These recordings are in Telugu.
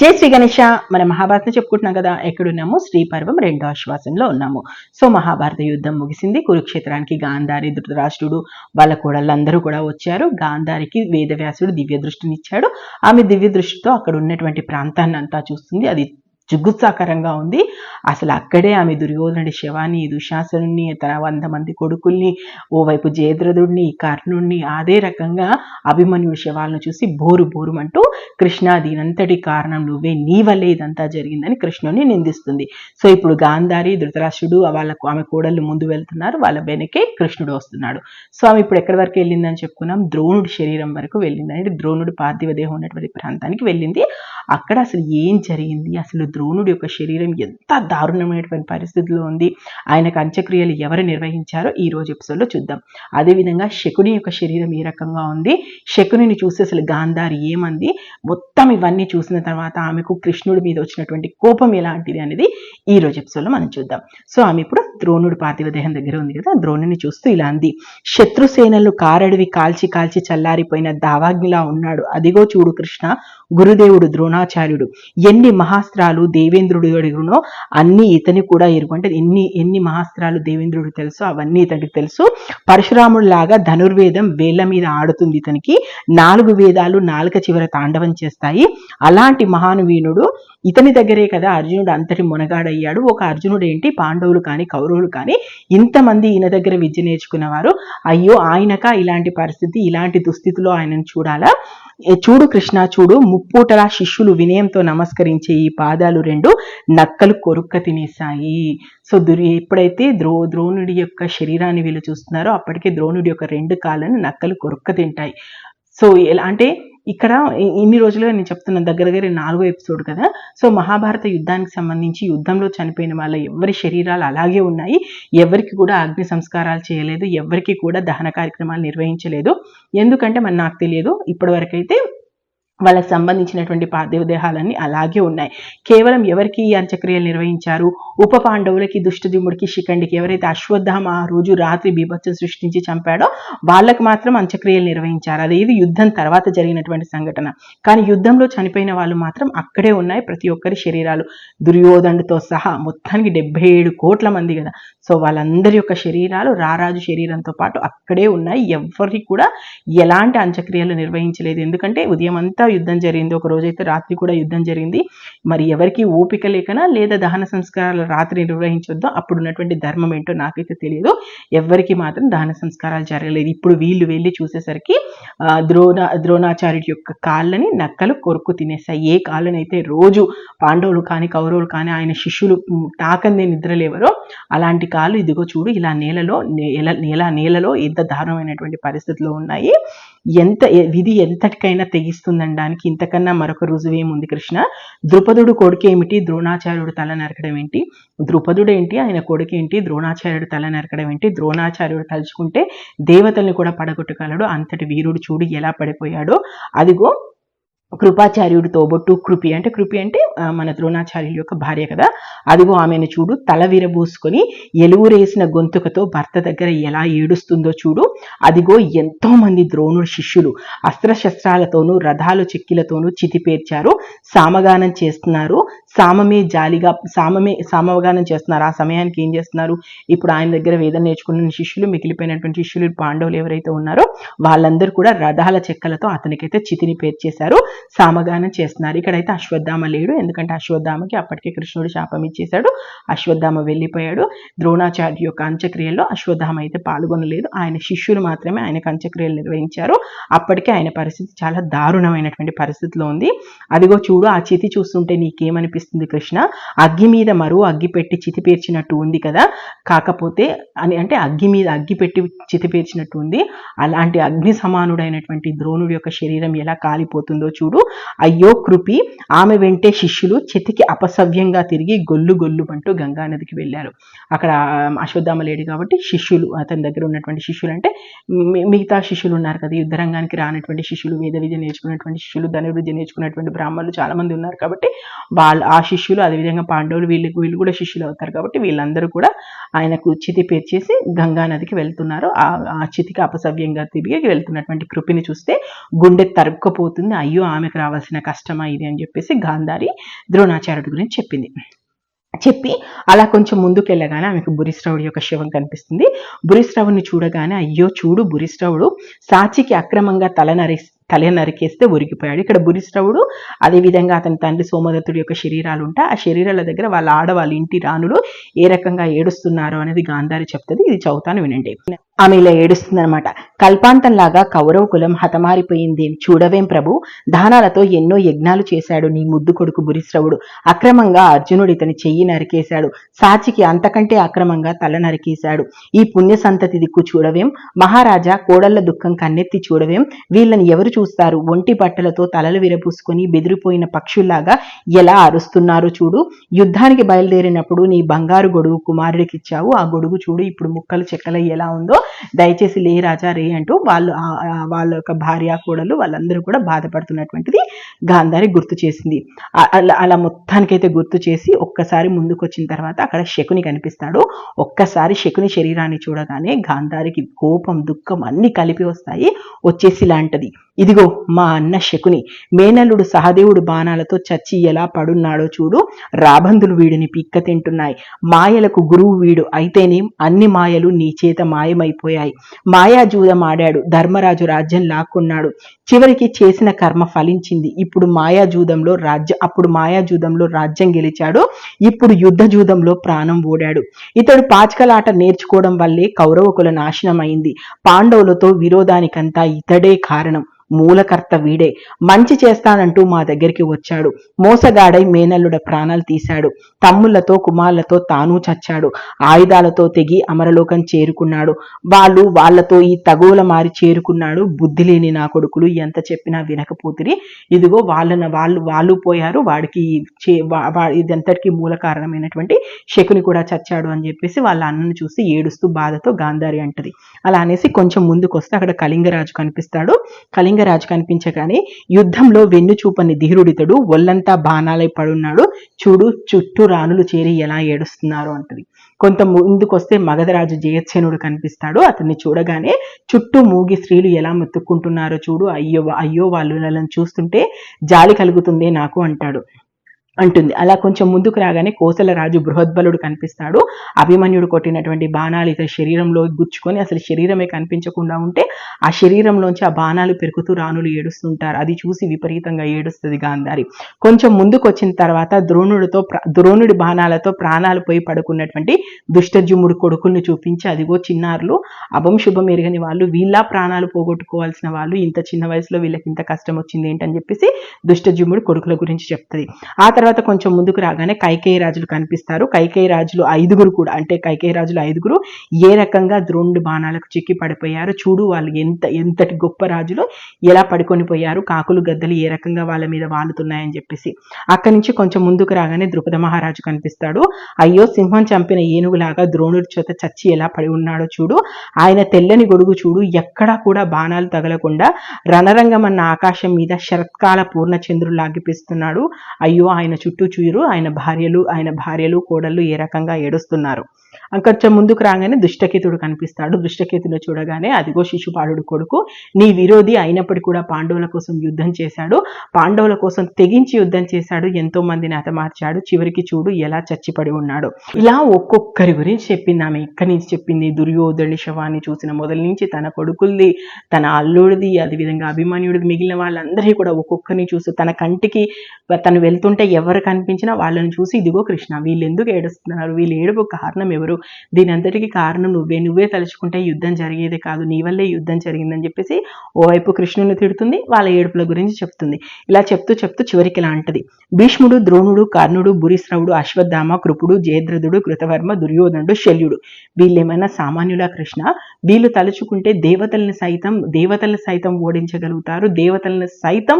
జై శ్రీ గణేష. మన మహాభారతం చెప్పుకుంటున్నాం కదా ఎక్కడున్నాము? శ్రీపర్వం రెండో ఆశ్వాసంలో ఉన్నాము. సో మహాభారత యుద్ధం ముగిసింది. కురుక్షేత్రానికి గాంధారి ధృతరాష్ట్రుడు వాళ్ళ కోడళ్ళందరూ కూడా వచ్చారు. గాంధారికి వేదవ్యాసుడు దివ్య దృష్టినిచ్చాడు ఆమె దివ్య దృష్టితో అక్కడ ఉన్నటువంటి ప్రాంతాన్ని అంతా చూస్తుంది. అది జుగుత్సాకరంగా ఉంది. అసలు అక్కడే ఆమె దుర్యోధనుడి శవాన్ని దుశాసనుణ్ణి తన వంద మంది కొడుకుల్ని ఓవైపు జయద్రథుడిని కర్ణుడిని అదే రకంగా అభిమన్యుడి శవాలను చూసి బోరు బోరుమంటూ కృష్ణ దీనంతటి కారణం నువ్వే నీ వల్లే ఇదంతా జరిగిందని కృష్ణుని నిందిస్తుంది. సో ఇప్పుడు గాంధారి ధృతరాష్ట్రుడు వాళ్ళకు ఆమె కోడళ్ళు ముందు వెళ్తున్నారు. వాళ్ళ వెనకే కృష్ణుడు వస్తున్నాడు. సో ఆమె ఇప్పుడు ఎక్కడి వరకు వెళ్ళిందని చెప్పుకున్నాం. ద్రోణుడి శరీరం వరకు వెళ్ళింది. అంటే ద్రోణుడు పార్థివ దేహం ఉన్నటువంటి ప్రాంతానికి వెళ్ళింది. అక్కడ అసలు ఏం జరిగింది? అసలు ద్రోణుడి యొక్క శరీరం ఎంత దారుణమైనటువంటి పరిస్థితిలో ఉంది ఆయనకు అంత్యక్రియలు ఎవరు నిర్వహించారో ఈ రోజు ఎపిసోడ్లో చూద్దాం. అదేవిధంగా శకుని యొక్క శరీరం ఏ రకంగా ఉంది శకునిని చూసి అసలు గాంధారి ఏమంది మొత్తం ఇవన్నీ చూసిన తర్వాత ఆమెకు కృష్ణుడి మీద వచ్చినటువంటి కోపం ఎలాంటిది అనేది ఈ రోజు ఎపిసోడ్లో మనం చూద్దాం. సో ఆమె ఇప్పుడు ద్రోణుడు పార్థివ దేహం దగ్గర ఉంది కదా ద్రోణుని చూస్తూ ఇలా అంది శత్రుసేనలు కారడివి కాల్చి కాల్చి చల్లారిపోయిన దావాగ్నిలా ఉన్నాడు. అదిగో చూడు కృష్ణ గురుదేవుడు ద్రోణాచార్యుడు ఎన్ని మహాస్త్రాలు దేవేంద్రుడు ఎరుగునో అన్ని ఇతని కూడా ఎరుగు. అంటే ఎన్ని ఎన్ని మహాస్త్రాలు దేవేంద్రుడు తెలుసు అవన్నీ ఇతనికి తెలుసు. పరశురాముడు లాగా ధనుర్వేదం వేళ్ళ మీద ఆడుతుంది ఇతనికి. నాలుగు వేదాలు నాలుక చివర తాండవం చేస్తాయి. అలాంటి మహానువీనుడు ఇతని దగ్గరే కదా అర్జునుడు అంతటి మునగాడయ్యాడు. ఒక అర్జునుడు ఏంటి? పాండవులు కానీ కౌరవులు కానీ ఇంతమంది ఈయన దగ్గర విద్య నేర్చుకున్నవారు. అయ్యో ఆయనక ఇలాంటి పరిస్థితి ఇలాంటి దుస్థితిలో ఆయనను చూడాలా? చూడు కృష్ణ చూడు ముప్పూటలా శిష్యులు వినయంతో నమస్కరించే ఈ పాదాలు రెండు నక్కలు కొరుక్క తినేశాయి. సో దుర్ ఎప్పుడైతే ద్రో ద్రోణుడి యొక్క శరీరాన్ని వీళ్ళు చూస్తున్నారో అప్పటికే ద్రోణుడి యొక్క రెండు కాళ్ళను నక్కలు కొరుక్క తింటాయి. సో ఎలా అంటే ఇక్కడ ఇన్ని రోజులుగా నేను చెప్తున్న దగ్గర దగ్గర నాలుగో ఎపిసోడ్ కదా. సో మహాభారత యుద్ధానికి సంబంధించి యుద్ధంలో చనిపోయిన వాళ్ళ ఎవరి శరీరాలు అలాగే ఉన్నాయి. ఎవరికి కూడా అగ్ని సంస్కారాలు చేయలేదు. ఎవరికి కూడా దహన కార్యక్రమాలు నిర్వహించలేదు. ఎందుకంటే మరి నాకు తెలియదు. ఇప్పటివరకైతే వాళ్ళకి సంబంధించినటువంటి పార్థివ దేహాలన్నీ అలాగే ఉన్నాయి. కేవలం ఎవరికి ఈ అంత్యక్రియలు నిర్వహించారు? ఉప పాండవులకి దుష్టదిముడికి శిఖండికి ఎవరైతే అశ్వత్థామ ఆ రోజు రాత్రి బీభత్సం సృష్టించి చంపాడో వాళ్ళకి మాత్రం అంత్యక్రియలు నిర్వహించారు. అదేది యుద్ధం తర్వాత జరిగినటువంటి సంఘటన. కానీ యుద్ధంలో చనిపోయిన వాళ్ళు మాత్రం అక్కడే ఉన్నాయి ప్రతి ఒక్కరి శరీరాలు. దుర్యోధనుడితో సహా మొత్తానికి డెబ్బై ఏడు కోట్ల మంది కదా. సో వాళ్ళందరి యొక్క శరీరాలు రారాజు శరీరంతో పాటు అక్కడే ఉన్నాయి. ఎవరికి కూడా ఎలాంటి అంత్యక్రియలు నిర్వహించలేదు. ఎందుకంటే ఉదయం అంతా యుద్ధం జరిగింది. ఒక రోజైతే రాత్రి కూడా యుద్ధం జరిగింది. మరి ఎవరికి ఓపిక లేకనా లేదా దహన సంస్కారాలు రాత్రి నిర్వహించొద్దో? అప్పుడు ఉన్నటువంటి ధర్మం ఏంటో నాకైతే తెలియదు. ఎవరికి మాత్రం దహన సంస్కారాలు జరగలేదు. ఇప్పుడు వీళ్ళు వెళ్ళి చూసేసరికి ద్రోణ ద్రోణాచార్యుడి యొక్క కాళ్ళని నక్కలు కొరుకు తినేసాయి ఏ కాళ్ళనైతే రోజు పాండవులు కానీ కౌరవులు కానీ ఆయన శిష్యులు తాకందే నిద్రలేవరో అలాంటి కాళ్ళు ఇదిగో చూడు ఇలా నేలలో నేల నేల నేలలో ఎంత దారుణమైనటువంటి పరిస్థితులు ఉన్నాయి. ఎంత విధి ఎంతటికైనా తెగిస్తుందనడానికి ఇంతకన్నా మరొక రుజువు ఏముంది కృష్ణ? ద్రుపదుడు కొడుకు ఏమిటి? ద్రోణాచార్యుడు తల నరకడం ఏంటి? ద్రుపదుడు ఏంటి? ఆయన కొడుకు ఏంటి? ద్రోణాచార్యుడు తల నరకడం ఏంటి? ద్రోణాచార్యుడు తలుచుకుంటే దేవతల్ని కూడా పడగొట్టగలడు అంతటి వీరుడు చూడు ఎలా పడిపోయాడో. అదిగో కృపాచార్యుడు తోబొట్టు కృపి అంటే కృపి అంటే మన ద్రోణాచార్యుడి యొక్క భార్య కదా. అదిగో ఆమెను చూడు తల విరబూసుకొని ఎలువురేసిన గొంతుకతో భర్త దగ్గర ఎలా ఏడుస్తుందో చూడు. అదిగో ఎంతో మంది ద్రోణుడు శిష్యులు అస్త్రశస్త్రాలతోనూ రథాలు చెక్కిలతోనూ చితిపేర్చారు. సామగానం చేస్తున్నారు. సామమే జాలిగా సామమే సామగానం చేస్తున్నారు. ఆ సమయానికి ఏం చేస్తున్నారు? ఇప్పుడు ఆయన దగ్గర వేదం నేర్చుకున్న శిష్యులు మిగిలిపోయినటువంటి శిష్యులు పాండవులు ఎవరైతే ఉన్నారో వాళ్ళందరూ కూడా రథాల చెక్కలతో అతనికైతే చితిని పేర్చేశారు. సామగానం చేస్తున్నారు. ఇక్కడైతే అశ్వత్థామ లేడు. ఎందుకంటే అశ్వత్థామకి అప్పటికే కృష్ణుడు శాపం ఇచ్చేశాడు. అశ్వత్థామ వెళ్ళిపోయాడు. ద్రోణాచార్య యొక్క అంత్యక్రియల్లో అశ్వత్థామ అయితే పాల్గొనలేదు. ఆయన శిష్యులు మాత్రమే ఆయనకు అంత్యక్రియలు నిర్వహించారు. అప్పటికే ఆయన పరిస్థితి చాలా దారుణమైనటువంటి పరిస్థితిలో ఉంది. అదిగో చూడు ఆ చితి చూస్తుంటే నీకేమనిపిస్తుంది కృష్ణ? అగ్గి మీద మరో అగ్గి పెట్టి చితి పేర్చినట్టు ఉంది కదా. కాకపోతే అని అంటే అగ్గి మీద అగ్గి పెట్టి చితి పేర్చినట్టు ఉంది. అలాంటి అగ్ని సమానుడైనటువంటి ద్రోణుడి యొక్క శరీరం ఎలా కాలిపోతుందో చూడు. అయ్యో కృపి ఆమె వెంటే శిష్యులు చితికి అపసవ్యంగా తిరిగి గొల్లు గొల్లు అంటూ గంగా నదికి వెళ్ళారు. అక్కడ అశ్వత్థామ లేడు కాబట్టి శిష్యులు అతని దగ్గర ఉన్నటువంటి శిష్యులు అంటే మిగతా శిష్యులు ఉన్నారు కదా యుద్ధరంగానికి రానటువంటి శిష్యులు వేద విద్య నేర్చుకున్నటువంటి శిష్యులు ధనుర్విద్య నేర్చుకున్నటువంటి బ్రాహ్మణులు చాలా మంది ఉన్నారు కాబట్టి వాళ్ళు ఆ శిష్యులు అదేవిధంగా పాండవులు వీళ్ళు వీళ్ళు కూడా శిష్యులు అవుతారు కాబట్టి వీళ్ళందరూ కూడా ఆయనకు చితి పేర్చేసి గంగా నదికి వెళ్తున్నారు. ఆ చితికి అపసవ్యంగా తిరిగి వెళ్తున్నటువంటి కృపిని చూస్తే గుండె తరుక్కుపోతుంది. అయ్యో ఆమె ఆమెకు రావాల్సిన కష్టమా ఇది అని చెప్పేసి గాంధారి ద్రోణాచార్యుడి గురించి చెప్పింది. చెప్పి అలా కొంచెం ముందుకు వెళ్ళగానే ఆమెకు బురిశ్రవుడి యొక్క శివం కనిపిస్తుంది. బురిశ్రవుడిని చూడగానే అయ్యో చూడు బురిశ్రవుడు సాచికి అక్రమంగా తల నరి తల నరికేస్తే ఉరిగిపోయాడు ఇక్కడ బురిశ్రవుడు అదేవిధంగా అతని తండ్రి సోమదత్తుడి యొక్క శరీరాలు ఉంటాయి. ఆ శరీరాల దగ్గర వాళ్ళ ఆడవాళ్ళ ఇంటి రాణులు ఏ రకంగా ఏడుస్తున్నారు అనేది గాంధారి చెప్తుంది. ఇది చదువుతాను వినండి. ఆమె ఇలా ఏడుస్తుందన్నమాట. కల్పాంతంలాగా కౌరవ కులం హతమారిపోయింది. చూడవేం ప్రభు దానాలతో ఎన్నో యజ్ఞాలు చేశాడు నీ ముద్దు కొడుకు బురిశ్రవుడు అక్రమంగా అర్జునుడు ఇతని చెయ్యి నరికేశాడు. సాచికి అంతకంటే అక్రమంగా తల నరికేశాడు. ఈ పుణ్య సంతతి దిక్కు చూడవేం? మహారాజా కోడళ్ళ దుఃఖం కన్నెత్తి చూడవేం? వీళ్ళని ఎవరు చూస్తారు. ఒంటి బట్టలతో తలలు విరపూసుకొని బెదిరిపోయిన పక్షుల్లాగా ఎలా అరుస్తున్నారో చూడు. యుద్ధానికి బయలుదేరినప్పుడు నీ బంగారు గొడుగు కుమారుడికి ఇచ్చావు. ఆ గొడుగు చూడు ఇప్పుడు ముక్కలు చెక్కలు ఎలా ఉందో. దయచేసి లే రాజా రే అంటూ వాళ్ళు వాళ్ళ యొక్క భార్య కోడలు వాళ్ళందరూ కూడా బాధపడుతున్నటువంటిది గాంధారి గుర్తు చేసింది. అలా అలా మొత్తానికైతే గుర్తు చేసి ఒక్కసారి ముందుకు వచ్చిన తర్వాత అక్కడ శకుని కనిపిస్తాడు. ఒక్కసారి శకుని శరీరాన్ని చూడగానే గాంధారికి కోపం దుఃఖం అన్ని కలిపి వస్తాయి. వచ్చేసి లాంటిది ఇదిగో మా అన్న శకుని మేనల్లుడు సహదేవుడు బాణాలతో చచ్చి ఎలా పడున్నాడో చూడు. రాబందులు వీడిని పిక్క తింటున్నాయి. మాయలకు గురువు వీడు అయితేనేం అన్ని మాయలు నీ చేత మాయమైపోయాయి. మాయాజూదం ఆడాడు ధర్మరాజు రాజ్యం లాక్కున్నాడు. చివరికి చేసిన కర్మ ఫలించింది. ఇప్పుడు మాయాజూదంలో రాజ్య అప్పుడు మాయాజూదంలో రాజ్యం గెలిచాడు. ఇప్పుడు యుద్ధ జూదంలో ప్రాణం ఓడాడు ఇతడు పాచికలాట నేర్చుకోవడం వల్లే కౌరవకుల నాశనం అయింది పాండవులతో విరోధానికంతా ఇతడే కారణం. మూలకర్త వీడే. మంచి చేస్తానంటూ మా దగ్గరికి వచ్చాడు. మోసగాడై మేనల్లుడ ప్రాణాలు తీశాడు. తమ్ముళ్ళతో కుమారులతో తాను చచ్చాడు. ఆయుధాలతో తెగి అమరలోకం చేరుకున్నాడు. వాళ్ళు వాళ్ళతో ఈ తగువుల మారి చేరుకున్నాడు. బుద్ధి లేని నా కొడుకులు ఎంత చెప్పినా వినకపోతిరి. ఇదిగో వాళ్ళన వాళ్ళు వాళ్ళు పోయారు. వాడికి చే ఇదంతటికి మూల కారణమైనటువంటి శకుని కూడా చచ్చాడు అని చెప్పేసి వాళ్ళ అన్నను చూసి ఏడుస్తూ బాధతో గాంధారి అంటది. అలా అనేసి కొంచెం ముందుకు వస్తే అక్కడ కళింగరాజు కనిపిస్తాడు. రాజు కనిపించగానే యుద్ధంలో వెన్ను చూపని ధీరుడితడు ఒళ్ళంతా బాణాలై పడున్నాడు. చూడు చుట్టూ రాణులు చేరి ఎలా ఏడుస్తున్నారు అంటది. కొంత ముందుకొస్తే మగధరాజు జయత్సేనుడు కనిపిస్తాడు. అతన్ని చూడగానే చుట్టూ మూగి స్త్రీలు ఎలా మెత్తుక్కుంటున్నారో చూడు. అయ్యో అయ్యో వాళ్ళు చూస్తుంటే జాలి కలుగుతుందే నాకు అంటాడు. అంటుంది. అలా కొంచెం ముందుకు రాగానే కోసల రాజు బృహద్బలుడు కనిపిస్తాడు. అభిమన్యుడు కొట్టినటువంటి బాణాలు ఇతని శరీరంలో గుచ్చుకొని అసలు శరీరమే కనిపించకుండా ఉంటే ఆ శరీరంలోంచి ఆ బాణాలు పెరుగుతూ రాణులు ఏడుస్తుంటారు. అది చూసి విపరీతంగా ఏడుస్తుంది గాంధారి. కొంచెం ముందుకు వచ్చిన తర్వాత ద్రోణుడితో ద్రోణుడి బాణాలతో ప్రాణాలు పోయి పడుకున్నటువంటి దుష్టజుముడు కొడుకుల్ని చూపించి అదిగో చిన్నారులు అభం శుభం ఎరగని వాళ్ళు వీళ్ళ ప్రాణాలు పోగొట్టుకోవాల్సిన వాళ్ళు ఇంత చిన్న వయసులో వీళ్ళకి ఇంత కష్టం వచ్చింది ఏంటని చెప్పేసి దుష్టజుముడు కొడుకుల గురించి చెప్తుంది. ఆ తర్వాత కొంచెం ముందుకు రాగానే కైకేయి రాజులు కనిపిస్తారు. కైకేయి రాజులు ఐదుగురు కూడా అంటే కైకేయి రాజులు ఐదుగురు ఏ రకంగా ద్రోణుడి బాణాలకు చిక్కి పడిపోయారు చూడు వాళ్ళు ఎంత ఎంతటి గొప్ప రాజులు ఎలా పడుకొని పోయారు కాకులు గద్దలు ఏ రకంగా వాళ్ళ మీద వాలుతున్నాయని చెప్పేసి. అక్కడి నుంచి కొంచెం ముందుకు రాగానే ద్రుపద మహారాజు కనిపిస్తాడు. అయ్యో సింహం చంపిన ఏనుగులాగా ద్రోణుడి చేత చచ్చి ఎలా పడి ఉన్నాడో చూడు. ఆయన తెల్లని గొడుగు చూడు ఎక్కడా కూడా బాణాలు తగలకుండా రణరంగం అన్న ఆకాశం మీద శరత్కాల పూర్ణచంద్రులు లాగిపిస్తున్నాడు. అయ్యో ఆయన చుట్టూ చూరు ఆయన భార్యలు ఆయన భార్యలు కోడళ్ళు ఏ రకంగా ఏడుస్తున్నారు. కొంచెం ముందుకు రాగానే దుష్టకేతుడు కనిపిస్తాడు. దుష్టకేతుడు చూడగానే అదిగో శిశుపాలుడు కొడుకు నీ విరోధి అయినప్పటికీ కూడా పాండవుల కోసం యుద్ధం చేశాడు. పాండవుల కోసం తెగించి యుద్ధం చేశాడు. ఎంతో మందిని హతమార్చాడు చివరికి చూడు ఎలా చచ్చిపడి ఉన్నాడు. ఇలా ఒక్కొక్కరి గురించి చెప్పింది ఆమె. ఇక్కడి నుంచి చెప్పింది దుర్యోధని శవాన్ని చూసిన మొదల నుంచి తన కొడుకుల్ది తన అల్లుడిది అదేవిధంగా అభిమన్యుడిది మిగిలిన వాళ్ళందరికీ కూడా ఒక్కొక్కరిని చూసి తన కంటికి తను వెళ్తుంటే ఎవరు కనిపించినా వాళ్ళని చూసి ఇదిగో కృష్ణ వీళ్ళు ఎందుకు ఏడుస్తున్నారు? వీళ్ళు ఏడుపు కారణం ఎవరు? దీని అంతటికి కారణం నువ్వే. నువ్వే తలుచుకుంటే యుద్ధం జరిగేదే కాదు. నీ వల్లే యుద్ధం జరిగిందని చెప్పేసి ఓవైపు కృష్ణుని తిడుతుంది వాళ్ళ ఏడుపుల గురించి చెప్తుంది. ఇలా చెప్తూ చెప్తూ చివరికి ఇలా అంటది భీష్ముడు ద్రోణుడు కర్ణుడు భూరిశ్రవుడు అశ్వత్థామ కృపుడు జయద్రథుడు కృతవర్మ దుర్యోధనుడు శల్యుడు. వీళ్ళేమైనా సామాన్యులా కృష్ణ? వీళ్ళు తలుచుకుంటే దేవతల్ని సైతం దేవతల్ని సైతం ఓడించగలుగుతారు దేవతల్ని సైతం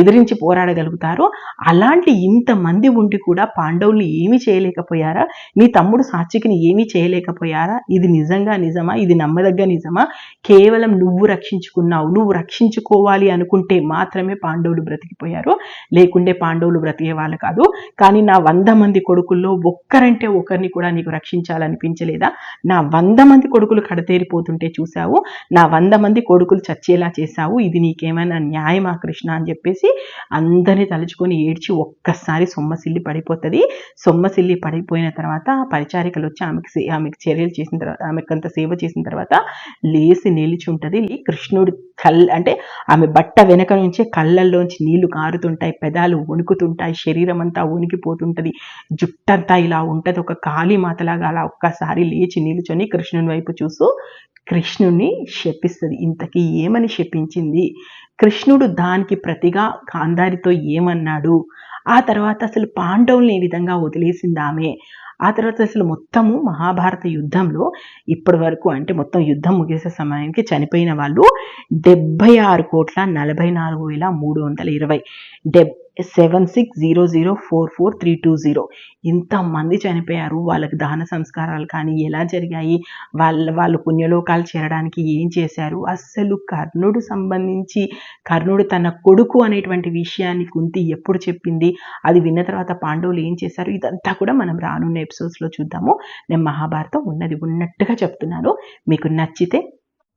ఎదిరించి పోరాడగలుగుతారు. అలాంటి ఇంత ఇంతమంది ఉండి కూడా పాండవులు ఏమీ చేయలేకపోయారా? నీ తమ్ముడు సాత్వికిని ఏమీ చేయలేకపోయారా? ఇది నిజంగా నిజమా? ఇది నమ్మదగ్గ నిజమా? కేవలం నువ్వు రక్షించుకున్నావు. నువ్వు రక్షించుకోవాలి అనుకుంటే మాత్రమే పాండవులు బ్రతికిపోయారు. లేకుంటే పాండవులు బ్రతికే వాళ్ళు కాదు. కానీ నా వంద మంది కొడుకుల్లో ఒక్కరంటే ఒకరిని కూడా నీకు రక్షించాలనిపించలేదా? నా వంద మంది కొడుకులు కడతేరిపోతుంటే చూసావు నా వంద మంది కొడుకులు చచ్చేలా చేశావు. ఇది నీకేమైనా న్యాయమా కృష్ణ? అని చెప్పేసి అందరినీ తలుచుకొని ఏడ్చి ఒక్కసారి సొమ్మసిల్లి పడిపోతుంది. సొమ్మసిల్లి పడిపోయిన తర్వాత పరిచారికలు వచ్చి ఆమెకి ఆమెకి చర్యలు చేసిన తర్వాత ఆమెకు అంత సేవ చేసిన తర్వాత లేచి నిలిచి ఉంటుంది కృష్ణుడి కల్ అంటే ఆమె బట్ట వెనక నుంచి కళ్ళల్లోంచి నీళ్ళు కారుతుంటాయి పెదాలు వణుకుతుంటాయి శరీరం అంతా వణికిపోతుంటది. జుట్టంతా ఇలా ఉంటది. ఒక కాళీ మాతలాగా అలా ఒక్కసారి లేచి నిలుచొని కృష్ణుని వైపు చూస్తూ కృష్ణుడిని శపిస్తుంది. ఇంతకీ ఏమని శపించింది? కృష్ణుడు దానికి ప్రతిగా గాంధారితో ఏమన్నాడు? ఆ తర్వాత అసలు పాండవుల్ని ఈ విధంగా వదిలేసింది ఆమె ఆ తర్వాత అసలు మొత్తము మహాభారత యుద్ధంలో ఇప్పటి వరకు అంటే మొత్తం యుద్ధం ముగిసే సమయానికి చనిపోయిన వాళ్ళు డెబ్బై ఆరు కోట్ల నలభై నాలుగు వేల మూడు వందల ఇరవై. డెబ్ seven six zero zero four four three two zero. ఇంతమంది చనిపోయారు వాళ్ళకి దహన సంస్కారాలు కానీ ఎలా జరిగాయి వాళ్ళ వాళ్ళు పుణ్యలోకాలు చేరడానికి ఏం చేశారు? అస్సలు కర్ణుడు సంబంధించి కర్ణుడు తన కొడుకు అనేటువంటి విషయాన్ని కుంతి ఎప్పుడు చెప్పింది? అది విన్న తర్వాత పాండవులు ఏం చేశారు? ఇదంతా కూడా మనం రానున్న ఎపిసోడ్స్లో చూద్దాము. నేను మహాభారతం ఉన్నది ఉన్నట్టుగా చెప్తున్నాను. మీకు నచ్చితే